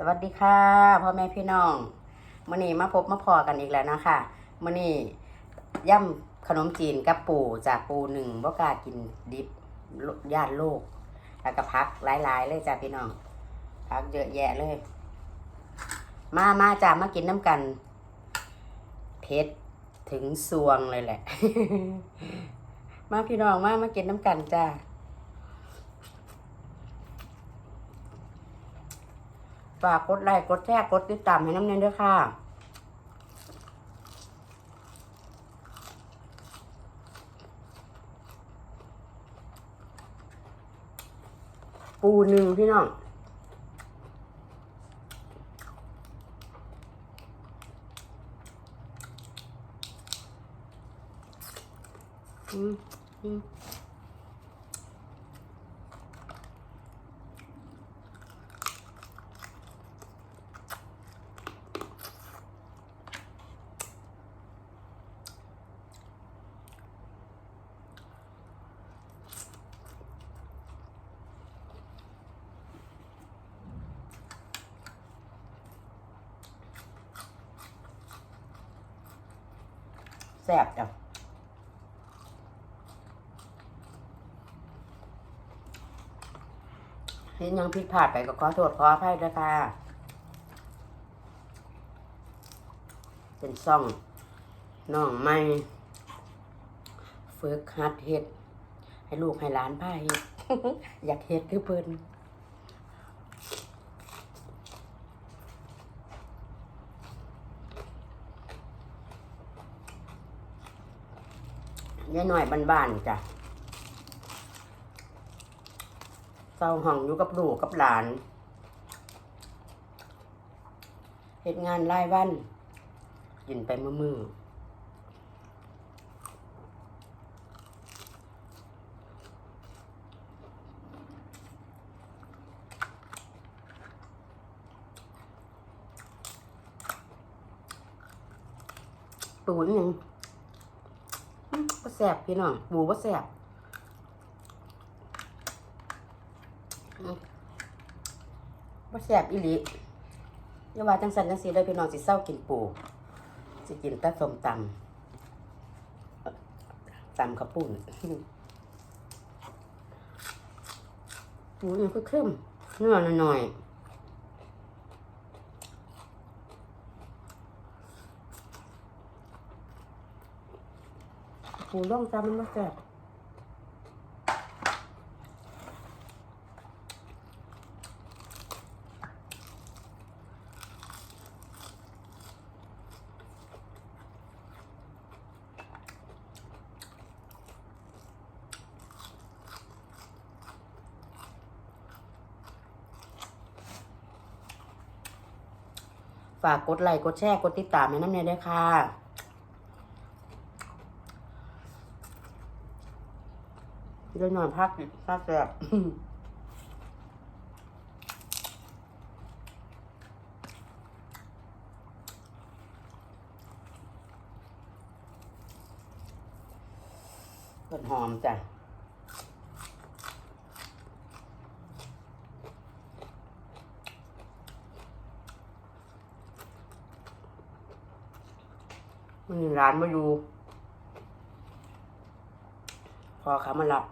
สวัสดีค่ะพ่อแม่พี่น้องมื่อนี้มาพบมาพอกันอีกแล้วนะคะมื่อนี้ย่ำขนมจีนกับปูจากปูหนึ่งบ่กล้ากินดิบย่านโลก แล้วก็พักหลายๆเลยจ้าพี่น้องพักเยอะแยะเลย มามาจ้ามากินน้ำกันเผ็ดถึงสวงเลยแหละ มาพี่น้องมามากินน้ำกันจ้า ฝากกดไลค์กดแชร์กดติดตามให้น้ำเนยด้วยค่ะปูหนึ่งพี่น้อง อืมอืม ซ่บจ้ะเห็นยังผิดพลาดไปก็ขอโทษขออภัยด้วยค่ะ เป็นซ่องน้องไม่ฝึกหัดเฮ็ด ให้ลูกให้หลานพาเฮ็ด อยากเฮ็ดคือเพิ่นยายห น่อยบ้านๆจ้ะเศร้าห้องอยู่กับลูกกับหลานเหตุงานรายวันกินไปมือมือปูนี่ยัง ก็แสบพี่น้องปูก็แสบบ่แซ่บอีหลีอย่าว่าจังสันจังสีเลยพี่น้องสิเศร้ากินปูสิกินต่ส้มตำตำข้าวปุ้นปูนี่คือเข้มเนื้อหน่อยๆ ปูร่องจำมันมาแซ่บฝากกดไลค์กดแชร์ กดติดตามให้น้ำเนยด้วยค่ะ เดี๋ยวนอนพักพักแบบต้นหอมจ้ะมันร้านมาอยู่ พอขามารับ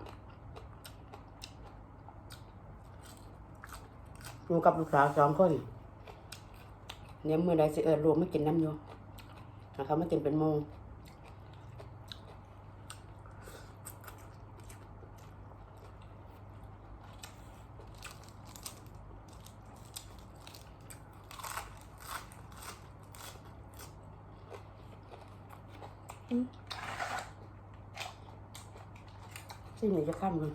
อยู่กับลูกสาวสองคนเนี่ยมือใดสิเอิญรวมไม่กินน้ำอยู่นะคะไม่กินเป็นโมงสิ่งนี้จะข้ามเลย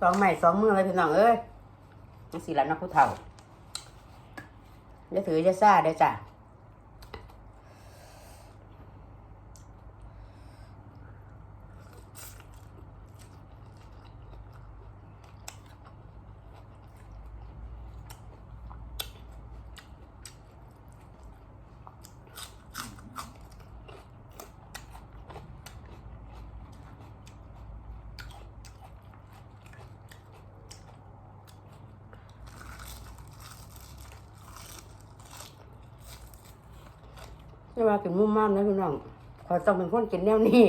สองใหม่สองมือเลยพี่น้องเอ้ยนี่สีหละนักผู้เฒ่าจะถือจะซ่าเด้จ้ะ อย่ว่ากินมุ่มมากนะพี่น้องขอต้องเป็นคนกินแนวนี้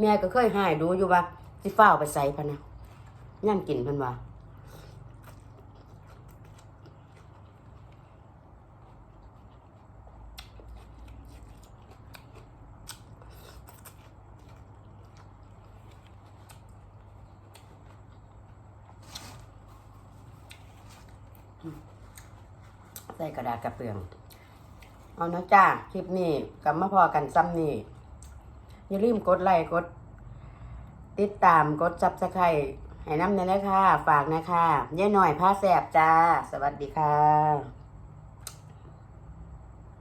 แม่ก็เคยหายดูอยู่ว่าสิฟ้าไปใส่พะนะย่ำกินพันว่า ใส่กระดาษกระเปือง เอานะจ้า คลิปนี้กลับมาพอกันซ้ำนี่อย่าลืมกดไลค์กด ติดตามกดซับสไครให้น้ำเนี่ยนะคะ ฝากนะคะย่าหน่อยผ้าแสบจ้า สวัสดีค่ะ